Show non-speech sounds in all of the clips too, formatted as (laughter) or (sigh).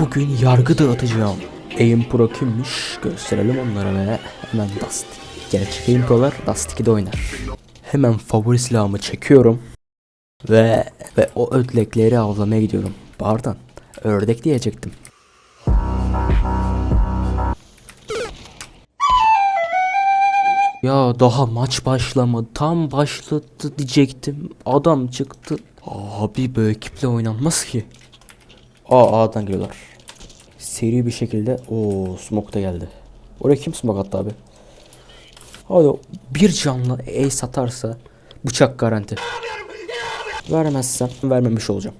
Bugün yargı dağıtacağım. Aim Pro kimmiş? Gösterelim onlara ve hemen Dust. Gerçek Aim Pro'lar Dust 2'de oynar. Hemen favori silahımı çekiyorum. Ve ve o ödlekleri avlamaya gidiyorum. Pardon. Ördek diyecektim. Ya daha maç başlamadı. Tam başladı diyecektim. Adam çıktı. Abi bu ekiple oynanmaz ki. Aa A'dan geliyorlar. Seri bir şekilde o smoke da geldi. Oraya kim smoke attı abi? Hadi bir canlı ace atarsa bıçak garanti. Vermezsem vermemiş olacağım.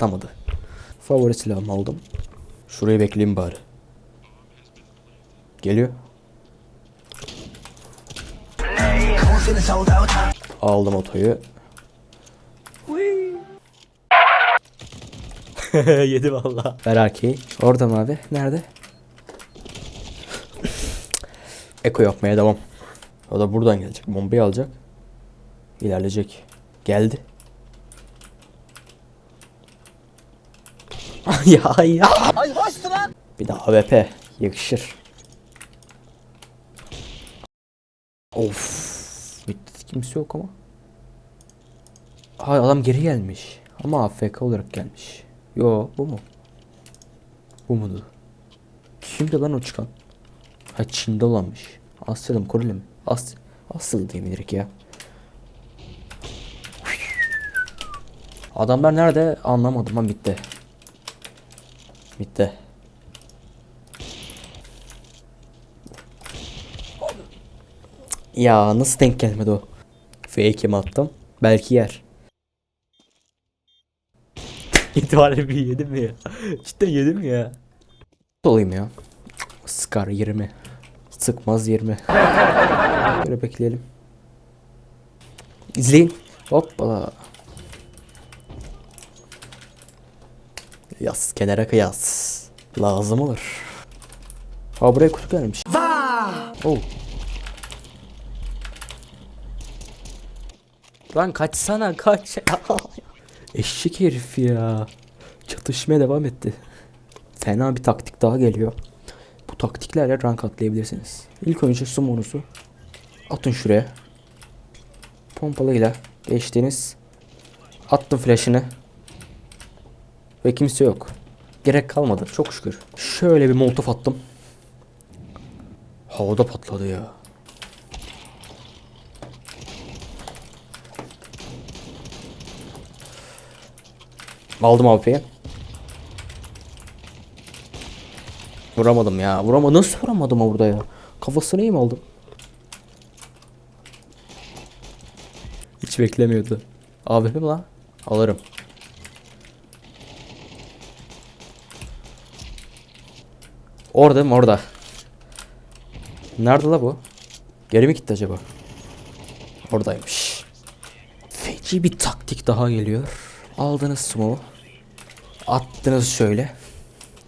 Atamadı. Favori silahımı aldım. Şurayı bekleyeyim bari. Geliyor. Aldım otoyu. (laughs) Yedi valla. Ver arkeyi. Orada mı abi? Nerede? Eko yapmaya devam. O da buradan gelecek. Bombayı alacak. İlerleyecek. Geldi. (laughs) ya ya. Ay hoştu lan. Bir de AWP yakışır. Of. Bitti kimse yok ama. Hay adam geri gelmiş. Ama AFK olarak gelmiş. Yo bu mu? Bu mudur? Kimdi lan o çıkan? Ha Çin'de olanmış. Asya'da mı Koreli mi? As Asyalı diyeyim direkt ya. Adamlar nerede anlamadım ama bitti. Bitti. Ya nasıl denk gelmedi o? Fake'imi attım. Belki yer. (laughs) İtibariyle bir yedim mi ya? Cidden yedim mi ya? Olayım ya. Scar 20. Sıkmaz 20. Böyle (laughs) bekleyelim. İzleyin. Hoppala. Yaz kenara kıyas. Lazım olur. Ha buraya kutu gelmiş. Oh. Lan kaçsana kaç. (laughs) Eşek herif ya. Çatışmaya devam etti. Fena bir taktik daha geliyor. Bu taktiklerle rank atlayabilirsiniz. İlk önce summonuzu atın şuraya. Pompalıyla geçtiniz. Attım flash'ını. Ve kimse yok. Gerek kalmadı çok şükür. Şöyle bir molotof attım. Havada patladı ya. Aldım AWP'yi. Vuramadım ya. Vuramadım. Nasıl vuramadım orada ya? Kafasını iyi mi aldım? Hiç beklemiyordu. AWP mi lan? Alırım. Orada mı? Orada. Nerede la bu? Geri mi gitti acaba? Oradaymış. Feci bir taktik daha geliyor. Aldınız smoke'u. Attınız şöyle.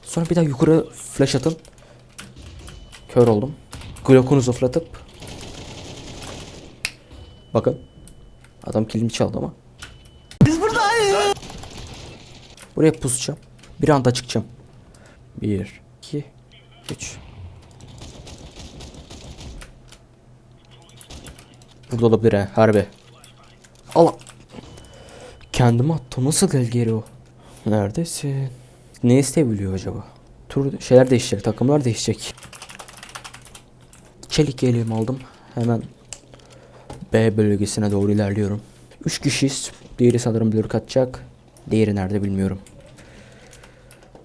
Sonra bir daha yukarı flash atın. Kör oldum. Glock'unuzu fırlatıp. Bakın. Adam kilimi çaldı ama. Biz buradayız. Buraya pusacağım. Bir anda çıkacağım. 1, 2, 3. Burada olabilir ha harbi. Allah. Kendimi attım. Nasıl gel geri o? Neredesin? Ne isteyebiliyor acaba? Tur şeyler değişecek. Takımlar değişecek. Çelik yeleğimi aldım. Hemen B bölgesine doğru ilerliyorum. 3 kişiyiz. Diğeri sanırım blur katacak. Diğeri nerede bilmiyorum.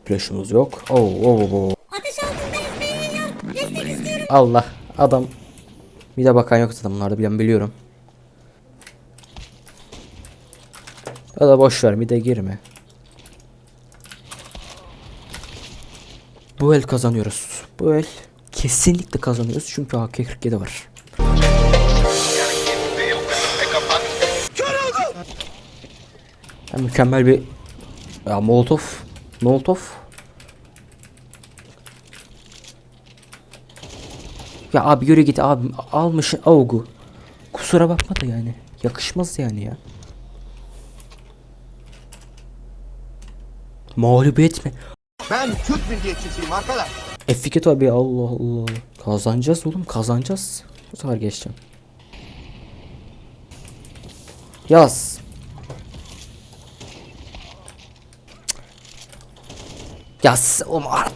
Flash'ımız yok. Oo, oo, oo. Ateş altındayız beyler. Destek istiyorum. Allah adam. Bir de bakan yok bunlarda bilen biliyorum. Ya da boş ver bir de girme. Bu el kazanıyoruz. Bu el kesinlikle kazanıyoruz çünkü AK-47 var. Ya mükemmel bir ya Molotov Molotov Ya abi yürü git abi almışsın avgu. Kusura bakma da yani. Yakışmaz yani ya. Mağlubiyet mi? Ben Türk milliyetçisiyim arkadaş. F2 tabii Allah Allah. Kazanacağız oğlum kazanacağız. Bu sefer geçeceğim. Yaz. Yaz. Oğlum, ar-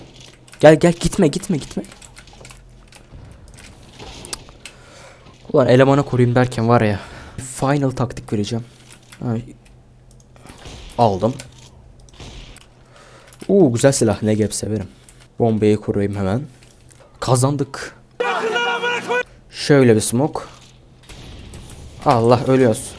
Gel gel gitme gitme gitme. Ulan elemana koruyayım derken var ya. Final taktik vereceğim. Ha, Aldım. Oo güzel silah. Ne gap severim. Bombayı kurayım hemen. Kazandık. Şöyle bir smoke. Allah ölüyoruz.